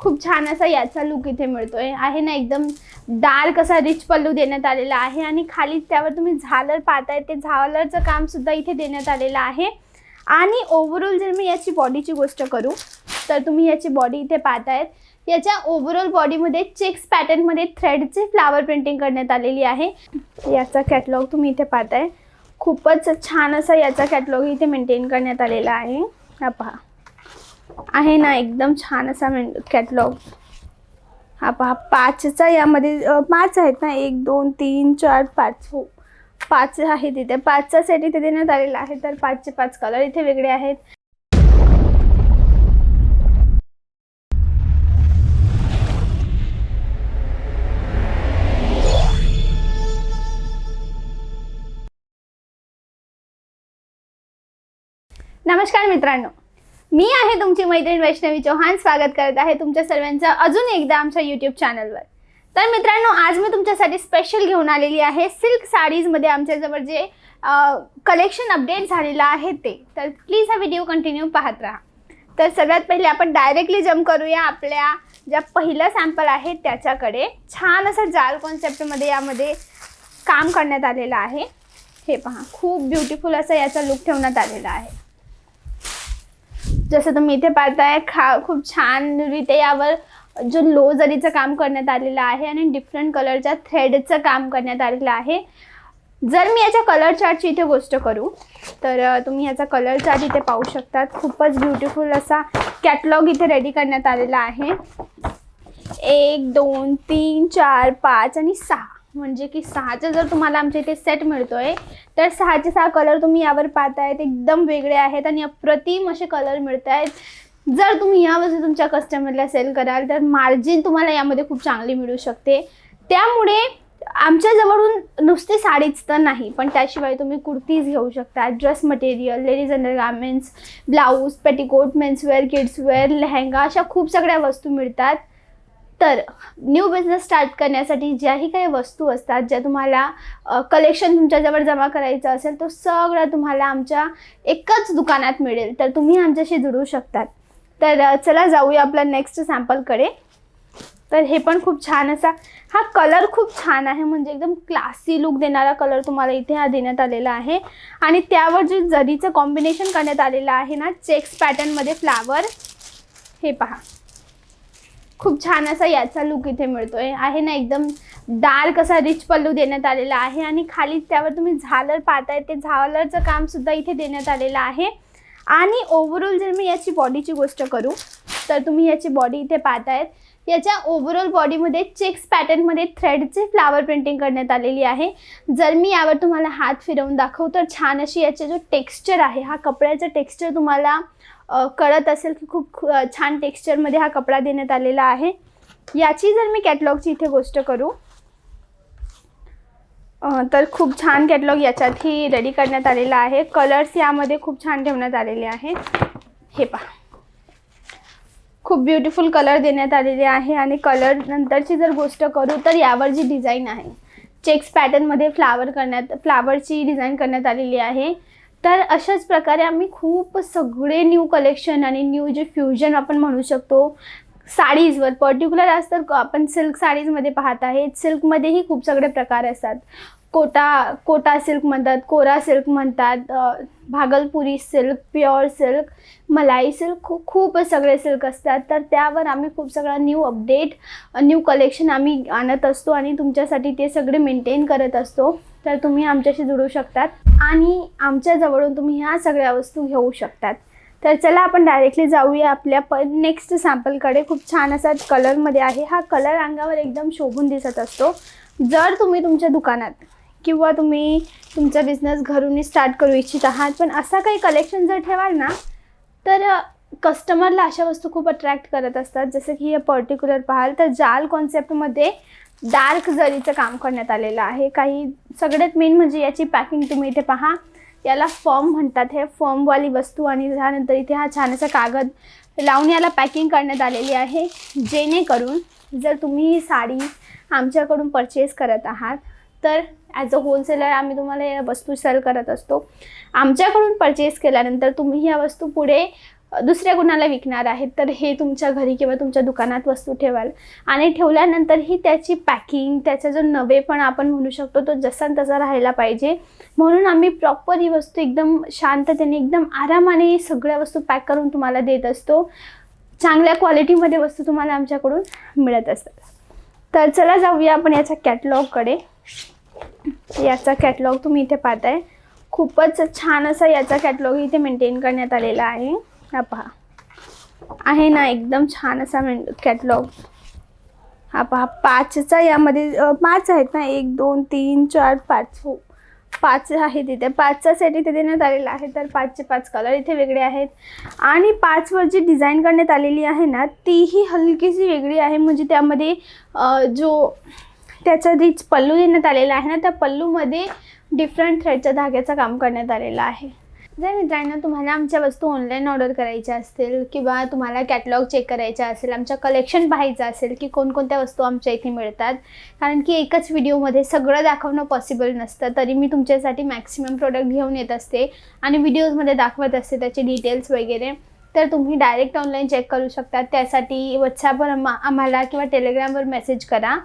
खूप छान असा याचा लुक इथे मिळतोय. आहे ना एकदम डार्क असा रिच पल्लू देण्यात आलेला आहे आणि खाली त्यावर तुम्ही झालर पाहताय ते झालरचं काम सुद्धा इथे देण्यात आलेलं आहे. आणि ओव्हरऑल जर मी याची बॉडीची गोष्ट करू तर तुम्ही याची बॉडी इथे पाहतायत. याच्या ओव्हरऑल बॉडीमध्ये चेक्स पॅटर्नमध्ये थ्रेडचे फ्लावर प्रिंटिंग करण्यात आलेली आहे. याचा कॅटलॉग तुम्ही इथे पाहताय. खूपच छान असा याचा कॅटलॉग इथे मेंटेन करण्यात आलेला आहे. हा पहा. आहे ना एकदम छान असा मेन कॅटलॉग हा पहा पाचचा यामध्ये पाच आहेत ना एक दोन तीन चार पाच. हो पाच आहे तिथे. पाचचा सेट इथे देण्यात आलेला आहे तर पाचचे पाच कलर इथे वेगळे आहेत. नमस्कार मित्रांनो. मी आहे तुमची मैत्रीण वैष्णवी चौहान. स्वागत करत आहे तुमच्या सर्वांचं अजून एकदा आमच्या यूट्यूब चॅनलवर तर मित्रांनो आज मी तुमच्यासाठी स्पेशल घेऊन आलेली आहे सिल्क साडीजमध्ये आमच्याजवळ जे कलेक्शन अपडेट झालेलं आहे ते. तर प्लीज हा व्हिडिओ कंटिन्यू पाहत राहा. तर सगळ्यात पहिले आपण डायरेक्टली जम्प करूया आपल्या ज्या पहिलं सॅम्पल आहे त्याच्याकडे. छान असं जाल कॉन्सेप्टमध्ये यामध्ये काम करण्यात आलेलं आहे. हे पहा खूप ब्युटिफुल असं याचा लुक ठेवण्यात आलेला आहे. जसं तुम्ही इथे पाहताय खा खूप छान रीते यावर जो लो जरीचं काम करण्यात आलेलं आहे आणि डिफरंट कलरच्या थ्रेडचं काम करण्यात आलेलं आहे. जर मी याच्या कलर चार्टची इथे गोष्ट करू तर तुम्ही याचा कलर चार्ट इथे पाहू शकतात. खूपच ब्युटिफुल असा कॅटलॉग इथे रेडी करण्यात आलेला आहे. एक दोन तीन चार पाच आणि सहा. म्हणजे की सहाचा जर तुम्हाला आमच्या इथे सेट मिळतोय तर सहाचे सहा कलर तुम्ही यावर पाहतायत एकदम वेगळे आहेत आणि अप्रतिम असे कलर मिळत आहेत जर तुम्ही या वस्तू तुमच्या कस्टमरला सेल कराल तर मार्जिन तुम्हाला यामध्ये खूप चांगली मिळू शकते. त्यामुळे आमच्या जवळून नुसती साडीच तर नाही पण त्याशिवाय तुम्ही कुर्तीज घेऊ शकता. Dress material ladies undergarments blouse petticoat menswear kidswear lehenga अशा खूप सगळ्या वस्तू मिळतात. तर न्यू बिझनेस स्टार्ट करण्यासाठी ज्याही काही वस्तू असतात ज्या तुम्हाला कलेक्शन तुमच्याजवळ जमा करायचं असेल तो सगळं तुम्हाला आमच्या एकाच दुकानात मिळेल. तर तुम्ही आमच्याशी जुळू शकतात. तर चला जाऊया आपल्या नेक्स्ट सॅम्पलकडे तर हे पण खूप छान असा हा कलर खूप छान आहे. म्हणजे एकदम क्लासी लुक देणारा कलर तुम्हाला इथे हा देण्यात आलेला आहे. आणि त्यावर जे जरीचं कॉम्बिनेशन करण्यात आलेलं आहे ना चेक्स पॅटर्नमध्ये फ्लावर हे पहा. खूप छान असा याचा लुक इथे मिळतोय. आहे ना एकदम डार्क असा रिच पल्लू देण्यात आलेला आहे आणि खाली त्यावर तुम्ही झालर पाहताय ते झालरचं काम सुद्धा इथे देण्यात आलेलं आहे. आणि ओव्हरऑल जर मी याची बॉडीची गोष्ट करू तर तुम्ही याची बॉडी इथे पाहतायत. याच्या ओव्हरऑल बॉडीमध्ये चेक्स पॅटर्नमध्ये थ्रेडचे फ्लावर प्रिंटिंग करण्यात आलेली आहे. जर मी यावर तुम्हाला हात फिरवून दाखवू तर छान अशी याचे जो टेक्स्चर आहे हा कपड्याचं टेक्स्चर तुम्हाला कळत असेल की खूप खू- छान टेक्स्चरमध्ये हा कपडा देण्यात आलेला आहे. याची जर मी कॅटलॉगची इथे गोष्ट करू तर खूप छान कॅटलॉग याच्यातही रेडी करण्यात आलेला आहे. कलर्स यामध्ये खूप छान ठेवण्यात आलेले आहेत. हे पहा. खूप ब्युटिफुल कलर देण्यात आलेले आहे आणि कलर नंतरची जर गोष्ट करू तर यावर जी डिझाईन आहे चेक्स पॅटर्नमध्ये फ्लावर करण्यात फ्लावरची डिझाईन करण्यात आलेली आहे. तर अशाच प्रकारे आम्ही खूप सगळे न्यू कलेक्शन आणि न्यू जे फ्युजन आपण म्हणू शकतो साडीजवर पर्टिक्युलर आज तर आपण सिल्क साडीजमध्ये पाहत आहे. सिल्कमध्येही खूप सगळे प्रकार असतात. कोटा कोटा सिल्क म्हणतात कोरा सिल्क म्हणतात Bhagalpuri silk pure silk malai silk खूप खूप सगळे सिल्क असतात. तर त्यावर आम्ही खूप सगळा न्यू अपडेट न्यू कलेक्शन आम्ही आणत असतो आणि तुमच्यासाठी ते सगळे मेंटेन करत असतो. तर तुम्ही आमच्याशी जुळू शकतात आणि आमच्या जवळून तुम्ही ह्या सगळ्या वस्तू घेऊ शकतात. तर चला आपण डायरेक्टली जाऊया आपल्या प नेक्स्ट सॅम्पलकडे खूप छान असा कलरमध्ये आहे. हा कलर अंगावर एकदम शोभून दिसत असतो. जर तुम्ही तुमच्या दुकानात किंवा तुम्ही तुमचा बिझनेस घरूनही स्टार्ट करू इच्छित आहात. पण असा काही कलेक्शन जर ठेवाल ना तर कस्टमरला अशा वस्तू खूप अट्रॅक्ट करत असतात. जसं की हे पर्टिक्युलर पाहाल तर जाल कॉन्सेप्टमध्ये डार्क जरीचं काम करण्यात आलेलं आहे. काही सगळ्यात मेन म्हणजे याची पॅकिंग तुम्ही इथे पहा. याला फॉर्म म्हणतात हे. फॉर्मवाली वस्तू आणि त्यानंतर इथे हा छान असा कागद लावून याला पॅकिंग करण्यात आलेली आहे. जेणेकरून जर तुम्ही ही साडी आमच्याकडून परचेस करत आहात तर ॲज अ होलसेलर आम्ही तुम्हाला या वस्तू सेल करत असतो. आमच्याकडून परचेस केल्यानंतर तुम्ही ह्या वस्तू पुढे दुसऱ्या कुणाला विकणार आहेत. तर हे तुमच्या घरी किंवा तुमच्या दुकानात वस्तू ठेवाल. आणि ठेवल्यानंतरही त्याची पॅकिंग त्याचा जो नवेपण आपण म्हणू शकतो तो जसा न तसा राहायला पाहिजे. म्हणून आम्ही प्रॉपर ही वस्तू एकदम शांततेने एकदम आरामाने सगळ्या वस्तू पॅक करून तुम्हाला देत असतो. चांगल्या क्वालिटीमध्ये वस्तू तुम्हाला आमच्याकडून मिळत असतात. तर चला जाऊया आपण याच्या कॅटलॉगकडे याचा कॅटलॉग तुम्ही इथे पाहताय. खूपच छान असा याचा कॅटलॉग इथे मेंटेन करण्यात आलेला आहे. हा पहा. आहे ना एकदम छान असा मेन कॅटलॉग हा पहा पाचचा यामध्ये पाच आहेत ना? एक दोन तीन चार पाच. हो. पाच आहे तिथे. पाचचा सेट इथे देण्यात आलेला आहे. तर पाचचे पाच कलर इथे वेगळे आहेत. आणि पाचवर जी डिझाईन करण्यात आलेली आहे ना तीही हलकीशी वेगळी आहे. म्हणजे त्यामध्ये जो त्याचं रिच पल्लू देण्यात आलेला आहे ना त्या पल्लूमध्ये डिफरंट थ्रेडच्या धाग्याचं काम करण्यात आलेलं आहे. जर मित्रांनो तुम्हाला आमच्या वस्तू ऑनलाईन ऑर्डर करायच्या असतील किंवा तुम्हाला कॅटलॉग चेक करायचा असेल आमच्या कलेक्शन पाहायचं असेल की कोणकोणत्या वस्तू आमच्या इथे मिळतात कारण की एकच व्हिडिओमध्ये सगळं दाखवणं पॉसिबल नसतं तरी मी तुमच्यासाठी मॅक्सिमम प्रोडक्ट घेऊन येत असते आणि व्हिडिओजमध्ये दाखवत असते त्याचे डिटेल्स वगैरे. तर तुम्ही डायरेक्ट ऑनलाईन चेक करू शकता. त्यासाठी व्हॉट्सॲपवर आम्हा आम्हाला किंवा टेलिग्रामवर मेसेज करा.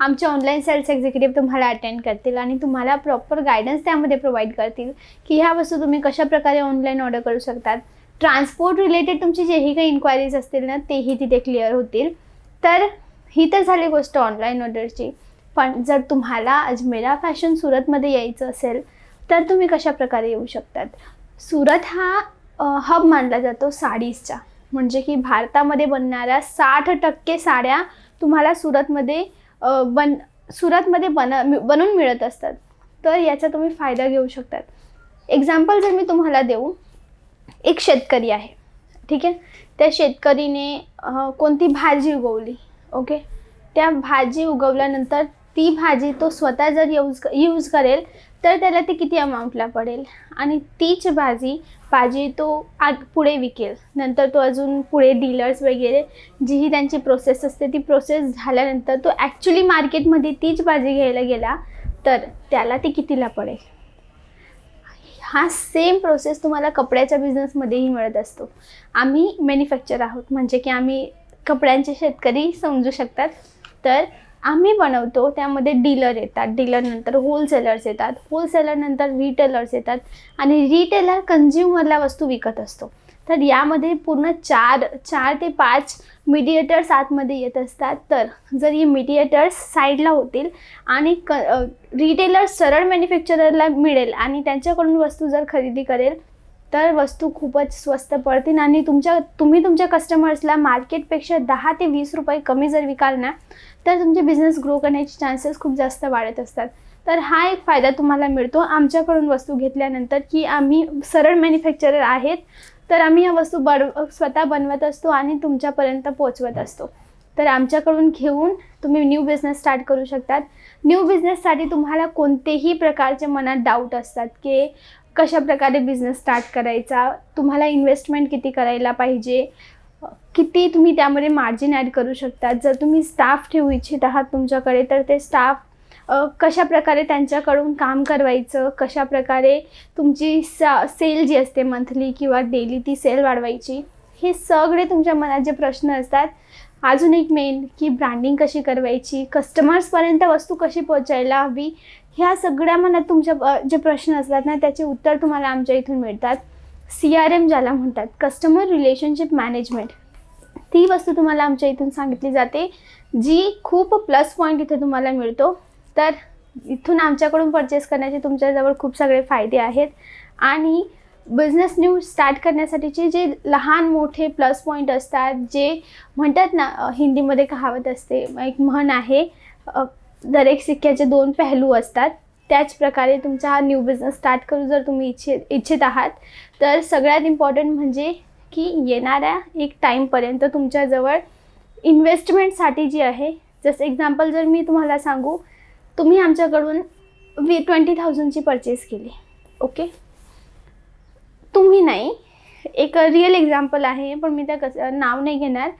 आमचे ऑनलाईन सेल्स एक्झिक्युटिव्ह तुम्हाला अटेंड करतील आणि तुम्हाला प्रॉपर गायडन्स त्यामध्ये प्रोव्हाइड करतील की ह्या वस्तू तुम्ही कशाप्रकारे ऑनलाईन ऑर्डर करू शकतात. ट्रान्सपोर्ट रिलेटेड तुमची जेही काही इन्क्वायरीज असतील ना तेही तिथे क्लिअर होतील. तर ही तर झाली गोष्ट ऑनलाईन ऑर्डरची पण जर तुम्हाला अजमेरा फॅशन सुरतमध्ये यायचं असेल तर तुम्ही कशाप्रकारे येऊ शकतात? सुरत हा हब मानला जातो साडीजचा म्हणजे की भारतामध्ये बनणाऱ्या साठ टक्के साड्या तुम्हाला सुरतमध्ये बन सुरतमध्ये बन बनवून मिळत असतात. तर याचा तुम्ही फायदा घेऊ शकतात. एक्झाम्पल जर मी तुम्हाला देऊ एक शेतकरी आहे. ठीक आहे? त्या शेतकरीने कोणती भाजी उगवली? ओके? त्या भाजी उगवल्यानंतर ती भाजी तो स्वतः जर यूज यूज करेल तर त्याला ती किती अमाऊंटला पडेल? आणि तीच भाजी भाजी तो आग पुढे विकेल. नंतर तो अजून पुढे डीलर्स वगैरे जी ही त्यांची प्रोसेस असते ती प्रोसेस झाल्यानंतर तो ॲक्च्युली मार्केटमध्ये तीच भाजी घ्यायला गेला तर त्याला ती कितीला पडेल? हा सेम प्रोसेस तुम्हाला कपड्याच्या बिझनेसमध्येही मिळत असतो. आम्ही मॅन्युफॅक्चर आहोत म्हणजे की आम्ही कपड्यांचे शेतकरी समजू शकतात. तर आम्ही बनवतो त्यामध्ये डीलर येतात. डीलरनंतर होलसेलर्स येतात. होलसेलरनंतर रिटेलर्स येतात. आणि रिटेलर कन्झ्युमरला वस्तू विकत असतो. तर यामध्ये पूर्ण चार चार ते पाच मिडिएटर्स आतमध्ये येत असतात. तर जर ही मिडिएटर्स साईडला होतील आणि क रिटेलर सरळ मॅन्युफॅक्चररला मिळेल आणि त्यांच्याकडून वस्तू जर खरेदी करेल तर वस्तू खूपच स्वस्त पडतील आणि तुमच्या तुम्ही तुमच्या कस्टमर्सला मार्केटपेक्षा दहा ते वीस रुपये कमी जर विकाल ना तर तुमचे बिझनेस ग्रो करण्याचे चान्सेस खूप जास्त वाढत असतात. तर हा एक फायदा तुम्हाला मिळतो आमच्याकडून वस्तू घेतल्यानंतर की आम्ही सरळ मॅन्युफॅक्चरर आहेत तर आम्ही या वस्तू बड स्वतः बनवत असतो आणि तुमच्यापर्यंत पोचवत असतो. तर आमच्याकडून घेऊन तुम्ही न्यू बिझनेस स्टार्ट करू शकतात. न्यू बिझनेससाठी तुम्हाला कोणतेही प्रकारचे मनात डाऊट असतात की कशा प्रकारे बिझनेस स्टार्ट करायचा? तुम्हाला इन्व्हेस्टमेंट किती करायला पाहिजे? किती तुम्ही त्यामध्ये मार्जिन ॲड करू शकता? जर तुम्ही स्टाफ ठेवू इच्छित आहात तुमच्याकडे तर ते स्टाफ कशा प्रकारे त्यांच्याकडून काम करवायचं? कशा प्रकारे तुमची सा सेल जी असते मंथली किंवा डेली ती सेल वाढवायची? हे सगळे तुमच्या मनात जे प्रश्न असतात अजून एक मेन की ब्रँडिंग कशी करवायची? कस्टमर्सपर्यंत वस्तू कशी पोहोचायला हवी? ह्या सगळ्या मनात तुमच्या जे प्रश्न असतात ना त्याचे उत्तर तुम्हाला आमच्या इथून मिळतात. सी आर एम ज्याला म्हणतात कस्टमर रिलेशनशिप मॅनेजमेंट ती वस्तू तुम्हाला आमच्या इथून सांगितली जाते जी खूप प्लस पॉईंट इथे तुम्हाला मिळतो. तर इथून आमच्याकडून परचेस करण्याचे तुमच्याजवळ खूप सगळे फायदे आहेत. आणि बिझनेस न्यू स्टार्ट करण्यासाठीचे जे लहान मोठे प्लस पॉईंट असतात जे म्हणतात ना हिंदीमध्ये कहावत असते एक म्हण आहे दरेक सिक्क्याचे दोन पहलू असतात. त्याचप्रकारे तुमचा हा न्यू बिझनेस स्टार्ट करू जर तुम्ही इच्छित इच्छित आहात. तर सगळ्यात इम्पॉर्टंट म्हणजे की येणाऱ्या एक टाईमपर्यंत तुमच्याजवळ इन्व्हेस्टमेंटसाठी जी आहे जसं एक्झाम्पल जर मी तुम्हाला सांगू तुम्ही आमच्याकडून वी ट्वेंटी थाउजंडची परचेस केली. ओके तुम्ही नाही. एक रिअल एक्झाम्पल आहे पण मी त्या कसं नाव नाही घेणार.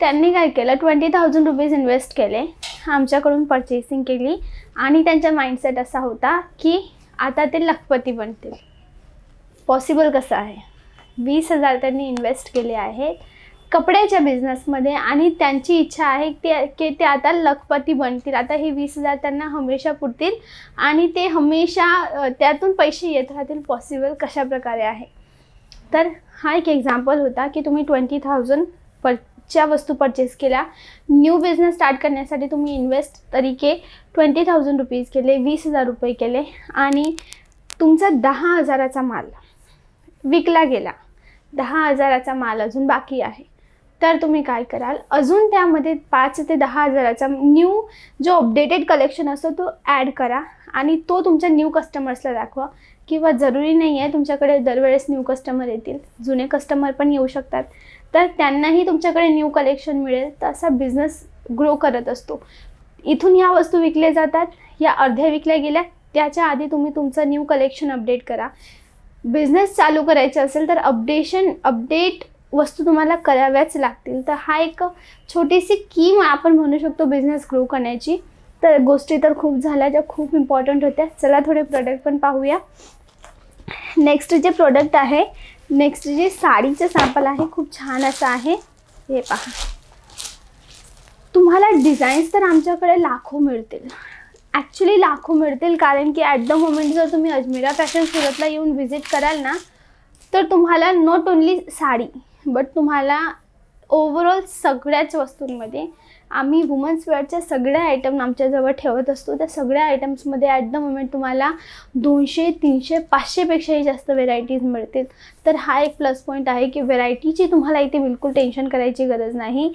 त्यांनी काय केलं? ट्वेंटी थाउजंड रुपीज इन्व्हेस्ट केले. आमच्याकडून परचेसिंग केली. आणि त्यांचा माइंडसेट असा होता की आता ते लखपती बनतील. पॉसिबल कसं आहे? वीस हजार त्यांनी इन्व्हेस्ट केले आहेत. कपड्याच्या बिझनेसमध्ये आणि त्यांची इच्छा आहे ते की ते आता लखपती बनतील. आता हे वीस हजार त्यांना हमेशा पुरतील. आणि ते हमेशा त्यातून पैसे येत राहतील. पॉसिबल कशा प्रकारे आहे? तर हा एक एक्झाम्पल होता की तुम्ही ट्वेंटी थाउजंड पर च्या वस्तू परचेस केल्या. न्यू बिझनेस स्टार्ट करण्यासाठी तुम्ही इन्व्हेस्ट तरीके ट्वेंटी थाउजंड रुपीज केले वीस हजार रुपये केले आणि तुमचा दहा हजाराचा माल विकला गेला. दहा हजाराचा माल अजून बाकी आहे. तर तुम्ही काय कराल? अजून त्यामध्ये पाच ते दहा हजाराचा न्यू जो अपडेटेड कलेक्शन असतो तो ॲड करा आणि तो तुमच्या न्यू कस्टमर्सला दाखवा. किंवा जरुरी नाही आहे तुमच्याकडे दरवेळेस न्यू कस्टमर येतील जुने कस्टमर पण येऊ शकतात. तर त्यांनाही तुमच्याकडे न्यू कलेक्शन मिळेल तर असा बिझनेस ग्रो करत असतो. इथून ह्या वस्तू विकल्या जातात या अर्ध्या विकल्या गेल्या त्याच्या आधी तुम्ही तुमचं न्यू कलेक्शन अपडेट करा. बिझनेस चालू करायचे असेल तर अपडेशन अपडेट वस्तू तुम्हाला कराव्याच लागतील. तर हा एक छोटीशी कीम आपण म्हणू शकतो बिझनेस ग्रो करण्याची. तर गोष्टी तर खूप झाल्या ज्या खूप इम्पॉर्टंट होत्या. चला थोडे प्रोडक्ट पण पाहूया. नेक्स्ट जे प्रोडक्ट आहे नेक्स्ट जे साडीचं सॅम्पल आहे खूप छान असं आहे. हे पहा. तुम्हाला डिझाईन्स तर आमच्याकडे लाखो मिळतील. ॲक्च्युली लाखो मिळतील कारण की ॲट द मोमेंट जर तुम्ही अजमेरा फॅशन सुरतला येऊन व्हिजिट कराल ना तर तुम्हाला नॉट ओन्ली साडी बट तुम्हाला ओव्हरऑल सगळ्याच वस्तूंमध्ये आम्ही वुमन्स वेअरच्या सगळ्या आयटम आमच्याजवळ ठेवत असतो. त्या सगळ्या आयटम्समध्ये ॲट द मोमेंट तुम्हाला दोनशे तीनशे पाचशेपेक्षाही जास्त व्हेरायटीज मिळतील. तर हा एक प्लस पॉईंट आहे की व्हेरायटीची तुम्हाला इथे बिलकुल टेन्शन करायची गरज नाही.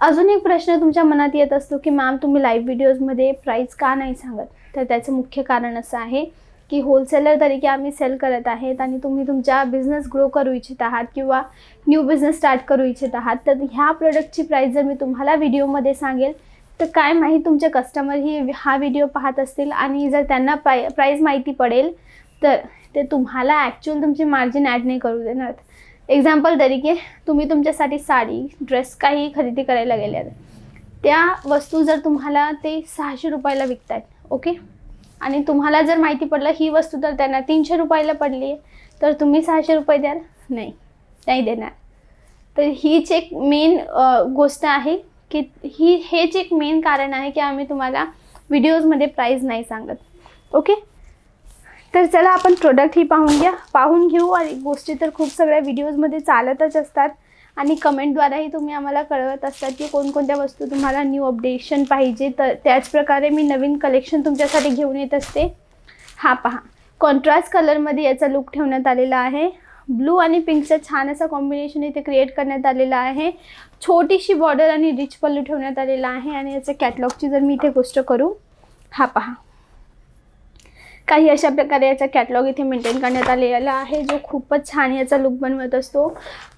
अजून एक प्रश्न तुमच्या मनात येत असतो की मॅम तुम्ही लाईव्ह व्हिडिओजमध्ये प्राईस का नाही सांगत? तर त्याचं मुख्य कारण असं आहे की होलसेलर तरीके आम्ही सेल करत आहेत आणि तुम्ही तुमचा बिझनेस ग्रो करू इच्छित आहात किंवा न्यू बिझनेस स्टार्ट करू इच्छित आहात तर ह्या प्रोडक्टची प्राईस जर मी तुम्हाला व्हिडिओमध्ये सांगेल तर काय माहीत तुमचे कस्टमर ही हा व्हिडिओ पाहत असतील आणि जर त्यांना प्राय प्राईज माहिती पडेल तर ते तुम्हाला ॲक्च्युअल तुमची मार्जिन ॲड नाही करू देणार. एक्झाम्पल तरीके तुम्ही तुमच्यासाठी साडी ड्रेस काही खरेदी करायला गेल्यात त्या वस्तू जर तुम्हाला ते सहाशे रुपयाला विकत आहेत ओके आणि तुम्हाला जर माहिती पडलं ही वस्तू तर त्यांना तीनशे रुपयाला पडली आहे तर तुम्ही सहाशे रुपये द्याल? नाही नाही देणार. तर हीच एक मेन गोष्ट आहे की ही हेच एक मेन कारण आहे की आम्ही तुम्हाला व्हिडिओजमध्ये प्राईज नाही सांगत. ओके तर चला आपण प्रोडक्ट ही पाहून घ्या. पाहून घेऊ आणि गोष्टी तर खूप सगळ्या व्हिडिओजमध्ये चालतच असतात. आणि कमेंटद्वारेही तुम्ही आम्हाला कळवत असतात की कोणकोणत्या वस्तू तुम्हाला न्यू अपडेशन पाहिजे. तर त्याचप्रकारे मी नवीन कलेक्शन तुमच्यासाठी घेऊन येत असते. हा पहा. कॉन्ट्रास्ट कलरमध्ये याचा लुक ठेवण्यात आलेला आहे. ब्लू आणि पिंकचा छान असं कॉम्बिनेशन इथे क्रिएट करण्यात आलेलं आहे. छोटीशी बॉर्डर आणि रिच पल्लू ठेवण्यात आलेला आहे. आणि याच्या कॅटलॉगची जर मी इथे गोष्ट करू. हा पहा. काही अशा प्रकारे याचा कॅटलॉग इथे मेंटेन करण्यात आलेला आहे जो खूपच छान याचा लुक बनवत असतो.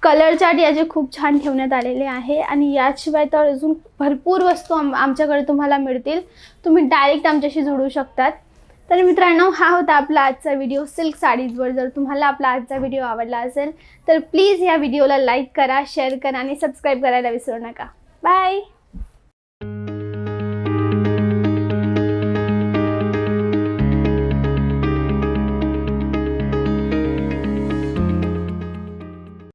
कलर चार्ट याचे खूप छान ठेवण्यात आलेले आहे आणि याशिवाय तर अजून भरपूर वस्तू आम आमच्याकडे तुम्हाला मिळतील. तुम्ही डायरेक्ट आमच्याशी जोडू शकतात. तर मित्रांनो हा होता आपला आजचा व्हिडिओ सिल्क साडीजवर जर तुम्हाला आपला आजचा व्हिडिओ आवडला असेल तर प्लीज या व्हिडिओला लाईक करा शेअर करा आणि सबस्क्राईब करायला विसरू नका. बाय